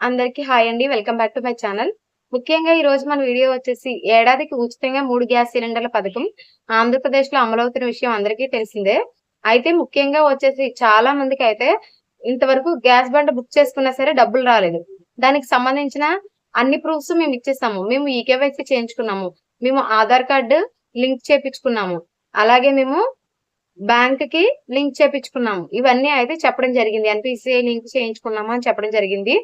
అందరికీ హాయ్ అండి. Welcome back to my channel. ముఖ్యంగా ఈ రోజు మన వీడియో వచ్చేసి ఏడాదికి ఉచితంగా మూడు గ్యాస్ సిలిండర్ల పథకం ఆంధ్రప్రదేశ్లో అమలవుతున్న విషయం అందరికీ తెలిసిందే. అయితే ముఖ్యంగా వచ్చేసి చాలా మందికి అయితే ఇంతవరకు గ్యాస్ బండ బుక్ చేసుకున్నా సరే డబ్బులు రాలేదు. దానికి సంబంధించిన అన్ని ప్రూఫ్స్ మేము ఇచ్చేస్తాము. మేము ఈకేవైసీ చేయించుకున్నాము. మేము ఆధార్ కార్డు లింక్ చేపించుకున్నాము అలాగే మేము బ్యాంక్కి లింక్ చేపించుకున్నాము ఇవన్నీ అయితే చెప్పడం జరిగింది. ఎన్పిసిఐ లింక్ చేయించుకున్నాము అని చెప్పడం జరిగింది.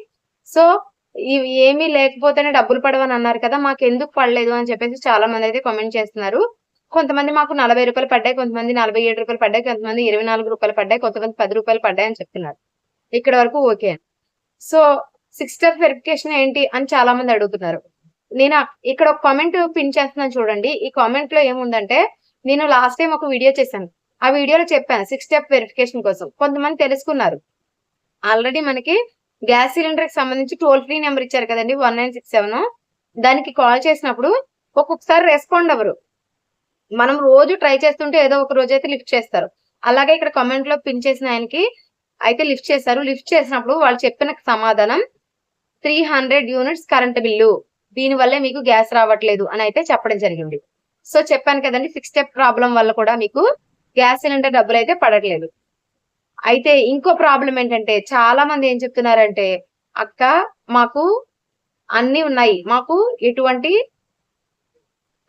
సో ఇవి ఏమీ లేకపోతేనే డబ్బులు పడవని అన్నారు కదా మాకు ఎందుకు పడలేదు అని చెప్పేసి చాలా మంది అయితే కామెంట్ చేస్తున్నారు. కొంతమంది మాకు నలభై రూపాయలు పడ్డాయి కొంతమంది నలభై ఏడు రూపాయలు పడ్డాయి కొంతమంది ఇరవై నాలుగు రూపాయలు పడ్డాయి కొంతమంది పది రూపాయలు పడ్డాయి అని చెప్తున్నారు. ఇక్కడ వరకు okay so six step verification ఏంటి అని చాలా మంది అడుగుతున్నారు. నేను ఇక్కడ ఒక కామెంట్ పిన్ చేస్తున్నాను చూడండి. ఈ కామెంట్లో ఏముందంటే నేను లాస్ట్ టైం ఒక వీడియో చేశాను. ఆ వీడియోలో చెప్పాను సిక్స్ స్టెప్ వెరిఫికేషన్ కోసం. కొంతమంది తెలుసుకున్నారు. ఆల్రెడీ మనకి గ్యాస్ సిలిండర్కి సంబంధించి టోల్ ఫ్రీ నెంబర్ ఇచ్చారు కదండి వన్ నైన్ సిక్స్ సెవెన్. దానికి కాల్ చేసినప్పుడు ఒక్కొక్కసారి రెస్పాండ్ అవ్వరు. మనం రోజు ట్రై చేస్తుంటే ఏదో ఒక రోజు అయితే లిఫ్ట్ చేస్తారు. అలాగే ఇక్కడ కమెంట్లో పిన్ చేసిన ఆయనకి అయితే లిఫ్ట్ చేశారు. లిఫ్ట్ చేసినప్పుడు వాళ్ళు చెప్పిన సమాధానం three hundred units current bill దీని వల్లే మీకు గ్యాస్ రావట్లేదు అని అయితే చెప్పడం జరిగింది. సో చెప్పాను కదండి ఫిక్స్ స్టెప్ ప్రాబ్లం వల్ల కూడా మీకు గ్యాస్ సిలిండర్ డబ్బులు అయితే పడట్లేదు. అయితే ఇంకో ప్రాబ్లం ఏంటంటే చాలా మంది ఏం చెప్తున్నారంటే అక్క మాకు అన్ని ఉన్నాయి. మాకు ఎటువంటి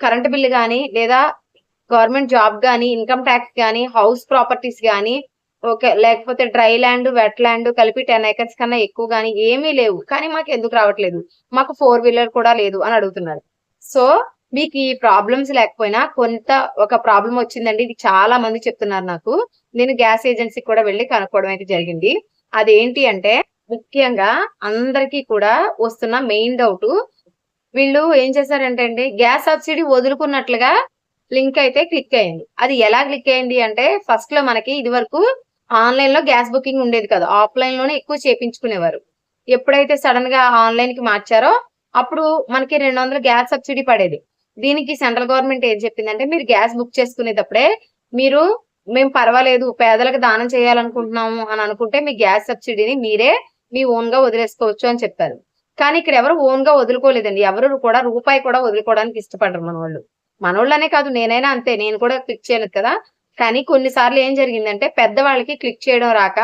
కరెంట్ బిల్లు కానీ లేదా గవర్నమెంట్ జాబ్ కానీ ఇన్కమ్ ట్యాక్స్ కానీ హౌస్ ప్రాపర్టీస్ కానీ ఓకే లేకపోతే డ్రై ల్యాండ్ వెట్ ల్యాండ్ కలిపి టెన్ ఏకర్స్ కన్నా ఎక్కువ కానీ ఏమీ లేవు. కానీ మాకు ఎందుకు రావట్లేదు? మాకు ఫోర్ వీలర్ కూడా లేదు అని అడుగుతున్నారు. సో మీకు ఈ ప్రాబ్లమ్స్ లేకపోయినా కొంత ఒక ప్రాబ్లం వచ్చిందండి. ఇది చాలా మంది చెప్తున్నారు నాకు. నేను గ్యాస్ ఏజెన్సీ కూడా వెళ్ళి కనుక్కోవడం అయితే జరిగింది. అదేంటి అంటే ముఖ్యంగా అందరికీ కూడా వస్తున్న మెయిన్ డౌట్ వీళ్ళు ఏం చేశారంటే అండి గ్యాస్ సబ్సిడీ వదులుకున్నట్లుగా లింక్ అయితే క్లిక్ అయింది అది ఎలా క్లిక్ అయింది అంటే ఫస్ట్లో మనకి ఇది వరకు ఆన్లైన్లో గ్యాస్ బుకింగ్ ఉండేది కదా. ఆఫ్లైన్లోనే ఎక్కువ చేపించుకునేవారు. ఎప్పుడైతే సడన్గా ఆన్లైన్కి మార్చారో అప్పుడు మనకి రెండు వందల గ్యాస్ సబ్సిడీ పడేది. దీనికి సెంట్రల్ గవర్నమెంట్ ఏం చెప్పిందంటే మీరు గ్యాస్ బుక్ చేసుకునేటప్పుడే మీరు మేము పర్వాలేదు పేదలకు దానం చేయాలనుకుంటున్నాము అని అనుకుంటే మీ గ్యాస్ సబ్సిడీని మీరే మీ ఓన్గా వదిలేసుకోవచ్చు అని చెప్పారు. కానీ ఇక్కడ ఎవరు ఓన్గా వదులుకోలేదండి. ఎవరు కూడా రూపాయి కూడా వదులుకోవడానికి ఇష్టపడరు మన వాళ్ళు మనోళ్ళనే కాదు నేనైనా అంతే నేను కూడా క్లిక్ చేయలేదు కదా. కానీ కొన్నిసార్లు ఏం జరిగిందంటే పెద్దవాళ్ళకి క్లిక్ చేయడం రాక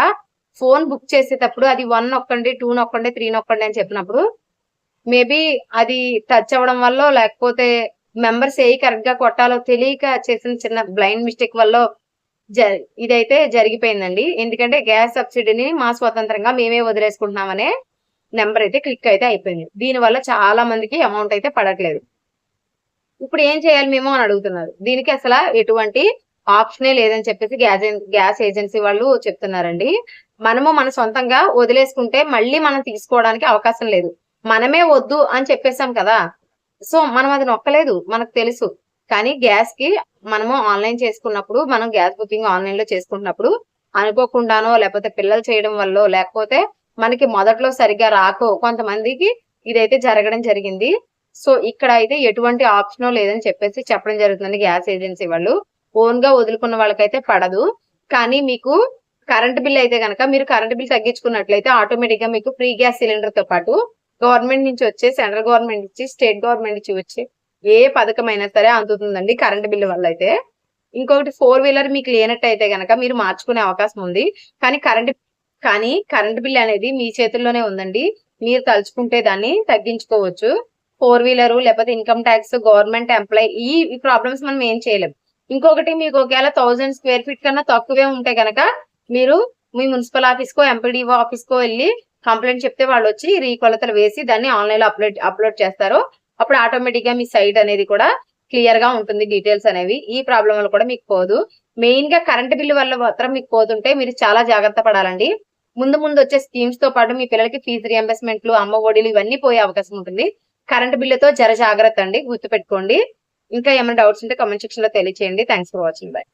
ఫోన్ బుక్ చేసేటప్పుడు అది వన్ నొక్కండి టూ నొక్కండి త్రీ నొక్కండి అని చెప్పినప్పుడు మేబీ అది టచ్ అవ్వడం వల్ల లేకపోతే మెంబర్స్ ఏ కరెక్ట్గా కొట్టాలో తెలియక చేసిన చిన్న బ్లైండ్ మిస్టేక్ వల్ల ఇదైతే జరిగిపోయిందండి. ఎందుకంటే గ్యాస్ సబ్సిడీని మా స్వతంత్రంగా మేమే వదిలేసుకుంటున్నామనే నెంబర్ అయితే క్లిక్ అయితే అయిపోయింది. దీని వల్ల చాలా మందికి అమౌంట్ అయితే పడట్లేదు. ఇప్పుడు ఏం చేయాలి మేము అని అడుగుతున్నారు. దీనికి అసలు ఎటువంటి ఆప్షనే లేదని చెప్పేసి గ్యాస్ గ్యాస్ ఏజెన్సీ వాళ్ళు చెప్తున్నారండి. మనము మన సొంతంగా వదిలేసుకుంటే మళ్ళీ మనం తీసుకోవడానికి అవకాశం లేదు. మనమే వద్దు అని చెప్పేసాం కదా. సో మనం అది నొక్కలేదు. మనకు తెలుసు. కానీ గ్యాస్కి మనము ఆన్లైన్ చేసుకున్నప్పుడు మనం గ్యాస్ బుకింగ్ ఆన్లైన్లో చేసుకుంటున్నప్పుడు అనుకోకుండానో లేకపోతే పిల్లలు చేయడం వల్ల లేకపోతే మనకి మొదట్లో సరిగ్గా రాకో కొంతమందికి ఇదైతే జరగడం జరిగింది. సో ఇక్కడ అయితే ఎటువంటి ఆప్షన్ లేదని చెప్పేసి చెప్పడం జరుగుతుంది గ్యాస్ ఏజెన్సీ వాళ్ళు. ఓన్గా వదులుకున్న వాళ్ళకైతే పడదు. కానీ మీకు కరెంట్ బిల్ అయితే కనుక మీరు కరెంట్ బిల్ తగ్గించుకున్నట్లయితే ఆటోమేటిక్గా మీకు ఫ్రీ గ్యాస్ సిలిండర్తో పాటు గవర్నమెంట్ నుంచి వచ్చే సెంట్రల్ గవర్నమెంట్ నుంచి స్టేట్ గవర్నమెంట్ నుంచి వచ్చే ఏ పథకం అయినా సరే అందుతుందండి కరెంట్ బిల్లు వల్ల అయితే. ఇంకొకటి ఫోర్ వీలర్ మీకు లేనట్టు అయితే కనుక మీరు మార్చుకునే అవకాశం ఉంది. కానీ కరెంట్ కానీ కరెంట్ బిల్ అనేది మీ చేతుల్లోనే ఉందండి. మీరు తలుచుకుంటే దాన్ని తగ్గించుకోవచ్చు. ఫోర్ వీలర్ లేకపోతే ఇన్కమ్ ట్యాక్స్ గవర్నమెంట్ ఎంప్లాయ్ ఈ ప్రాబ్లమ్స్ మనం ఏం చేయలేం. ఇంకొకటి మీకు ఒకవేళ థౌసండ్ స్క్వేర్ ఫీట్ కన్నా తక్కువే ఉంటే కనుక మీరు మీ మున్సిపల్ ఆఫీస్ కో ఎంపీడీఓ ఆఫీస్ కో వెళ్ళి కంప్లైంట్ చెప్తే వాళ్ళు వచ్చి రీకొలతలు వేసి దాన్ని ఆన్లైన్లో అప్లోడ్ అప్లోడ్ చేస్తారు అప్పుడు ఆటోమేటిక్గా మీ సైట్ అనేది కూడా క్లియర్గా ఉంటుంది డీటెయిల్స్ అనేవి. ఈ ప్రాబ్లం వల్ల కూడా మీకు పోదు. మెయిన్గా కరెంట్ బిల్లు వల్ల మాత్రం మీకు పోతుంటే మీరు చాలా జాగ్రత్త పడాలండి. ముందు ముందు వచ్చే స్కీమ్స్తో పాటు మీ పిల్లలకి ఫీజు రియంబర్స్మెంట్లు అమ్మ ఒడిలు ఇవన్నీ పోయే అవకాశం ఉంటుంది. కరెంట్ బిల్లుతో జర జాగ్రత్త అండి గుర్తుపెట్టుకోండి. ఇంకా ఏమైనా డౌట్స్ ఉంటే కామెంట్ సెక్షన్లో తెలియచేయండి. Thanks for watching. బై